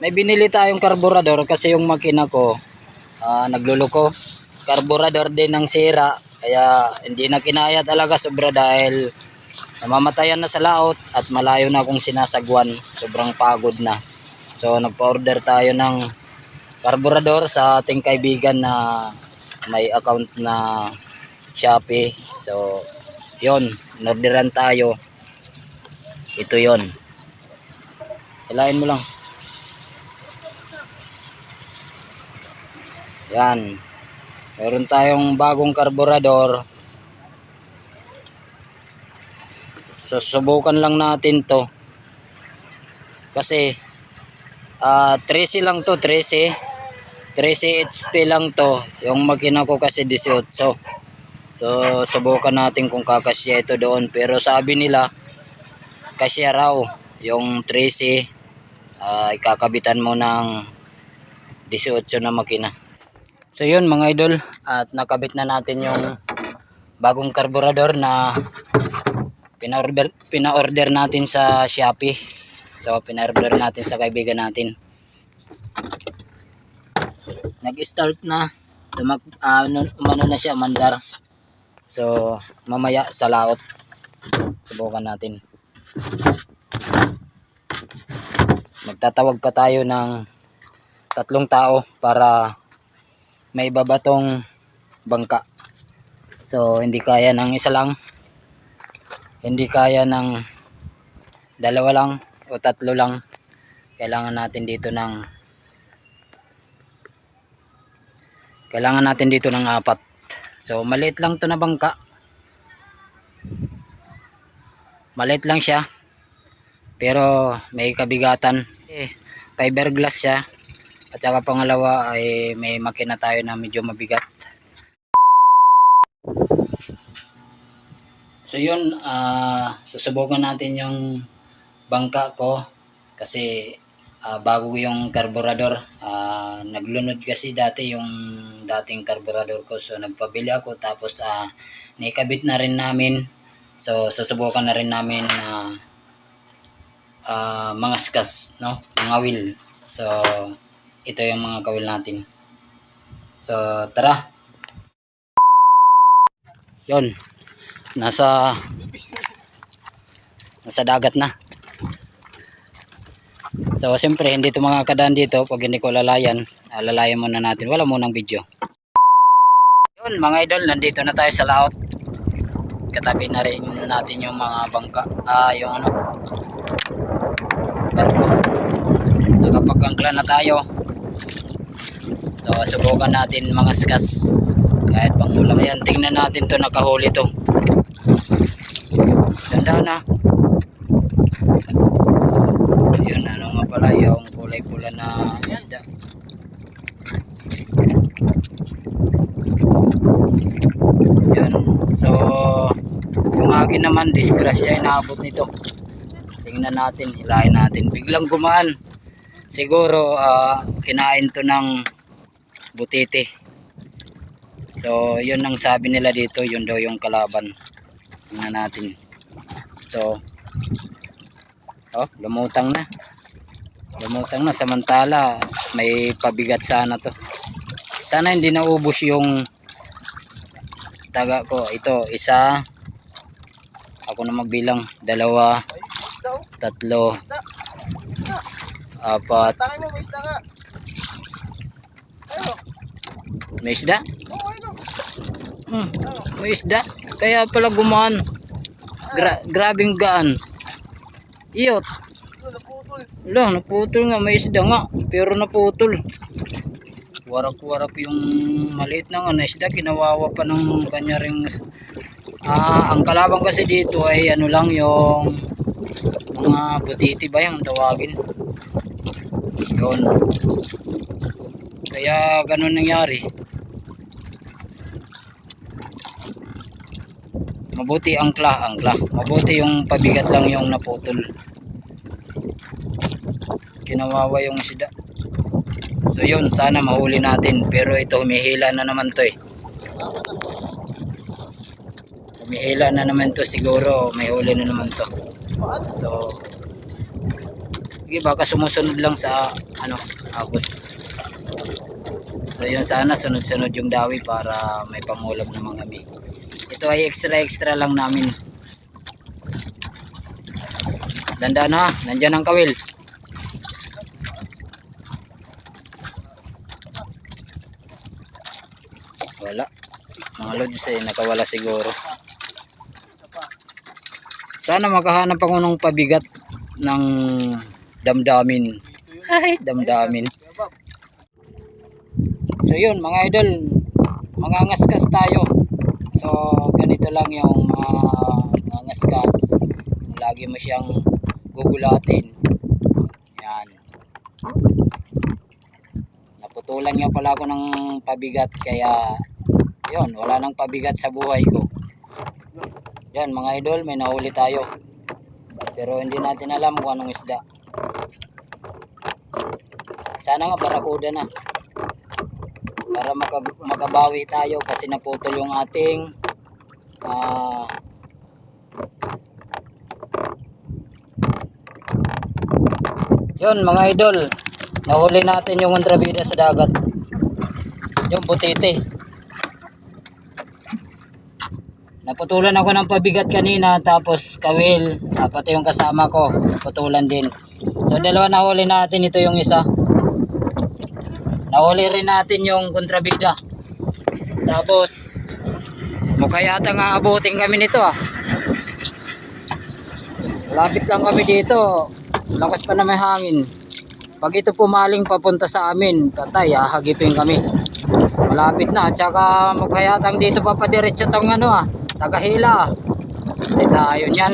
may binili tayong karburador kasi yung makina ko ah, nagluluko. Karburador din ng sira kaya hindi na kinaya talaga sobra dahil namamatayan na sa laot at malayo na akong sinasagwan. Sobrang pagod na. So nagpa-order tayo ng karburador sa ating kaibigan na may account na Shopee. So yon, orderan tayo. Ito yon. Hilahin mo lang. Yan. Meron tayong bagong karburador. So, subukan lang natin to. Kasi, ah 13 lang to, 13. 13 HP lang to. Yung makina ko kasi 18. So, subukan natin kung kakasya ito doon. Pero sabi nila, kasya raw yung 13 ah, ikakabitan mo ng 18 na makina. So yun mga idol at nakabit na natin yung bagong karburador na pina-order, pina-order natin sa Shopee. So pina-order natin sa kaibigan natin. Nag-start na. Ah, ano, umano na siya, mandar. So mamaya sa laot. Subukan natin. Magtatawag pa tayo ng tatlong tao para may babatong bangka. So, hindi kaya ng isa lang. Hindi kaya ng dalawa lang o tatlo lang. Kailangan natin dito ng kailangan natin dito ng apat. So, maliit lang to na bangka. Maliit lang siya. Pero may kabigatan. Eh, fiberglass siya. At saka pangalawa ay may makina tayo na medyo mabigat. So yun, ah susubukan natin yung bangka ko kasi ah, bago yung karburador. ah naglunod kasi dati yung dating karburador ko. So nagpabili ako tapos ah naikabit na rin namin. So susubukan na rin namin na ah mga skas, no? Mga wheel. So ito yung mga kawil natin. So, tara. Yon. Nasa nasa dagat na. So, siyempre, hindi ito mga kadaan dito. Pag hindi ko lalayan, ah, lalayan muna natin. Wala munang video. Yun, mga idol, nandito na tayo sa laot. Katabi na rin natin yung mga bangka. Ah, yung ano. Barko. Nakapag-angkla na tayo. So, subukan natin mga skas. Kahit pang ulam yan. Tingnan natin to nakahuli to. Ganda na. Yun, ano nga pala yung kulay pula na isda. Yun. So, yung akin naman, disgrasya yung naabot nito. Tingnan natin, hilahin natin. Biglang gumaan. Siguro, ah, kinain to ng butiti. So, yun ang sabi nila dito, yun daw yung kalaban. Tingnan natin. So, oh, lumutang na. Lumutang na, samantala, may pabigat sana to. Sana hindi naubos yung taga ko. Ito, isa, ako na magbilang, dalawa, tatlo, apat, Takay mo, may isda nga. Ayun. May isda? Hmm, may isda. Kaya pala gumaan. Gra grabing gaan. Iyot. Wala, naputol nga. May isda nga. Pero naputol. Warak-warak yung maliit na nga na. Kinawawa pa ng kanya ring... Ah, ang kalabang kasi dito ay ano lang yung mga butiti ba yung tawagin. Yun. Kaya ganun nangyari. Mabuti angkla, angkla. Mabuti yung pabigat lang yung naputol. Kinawawa yung isda. So yun, sana mahuli natin. Pero ito, humihila na naman to eh. Humihila na naman to siguro. May huli na naman to. So, Sige, baka sumusunod lang sa ano, agos. So yun sana sunod-sunod yung dawi para may pangulam naman kami. Ito ay extra-extra lang namin. Dandaan ha, nandyan ang kawil. Wala. Mga lods eh, nakawala siguro. Sana makahanap ako ng pabigat ng damdamin. Ay, damdamin. So yun mga idol, mga ngaskas tayo. So ganito lang yung mga mga ngaskas. Kung lagi mo siyang gugulatin. Yan. Naputulan nga pala ako ng pabigat kaya yun, wala nang pabigat sa buhay ko. Yan mga idol, may nahuli tayo. Pero hindi natin alam kung anong isda. Sana nga barakuda na. Para maka- makabawi tayo kasi naputol yung ating ah yun mga idol nahuli natin yung kontrabida sa dagat yung butite Naputulan ako ng pabigat kanina tapos kawil ah, pati yung kasama ko naputulan din. So dalawa nahuli natin ito yung isa. Nahuli rin natin yung kontrabida. Tapos mukha yata nga abutin kami nito ah. Lapit lang kami dito. Lakas pa na may hangin. Pag ito pumaling papunta sa amin, patay, hahagipin kami. Malapit na, tsaka mukha yatang dito papadiretso tong ano ah, tagahila ah. Ay tayo niyan.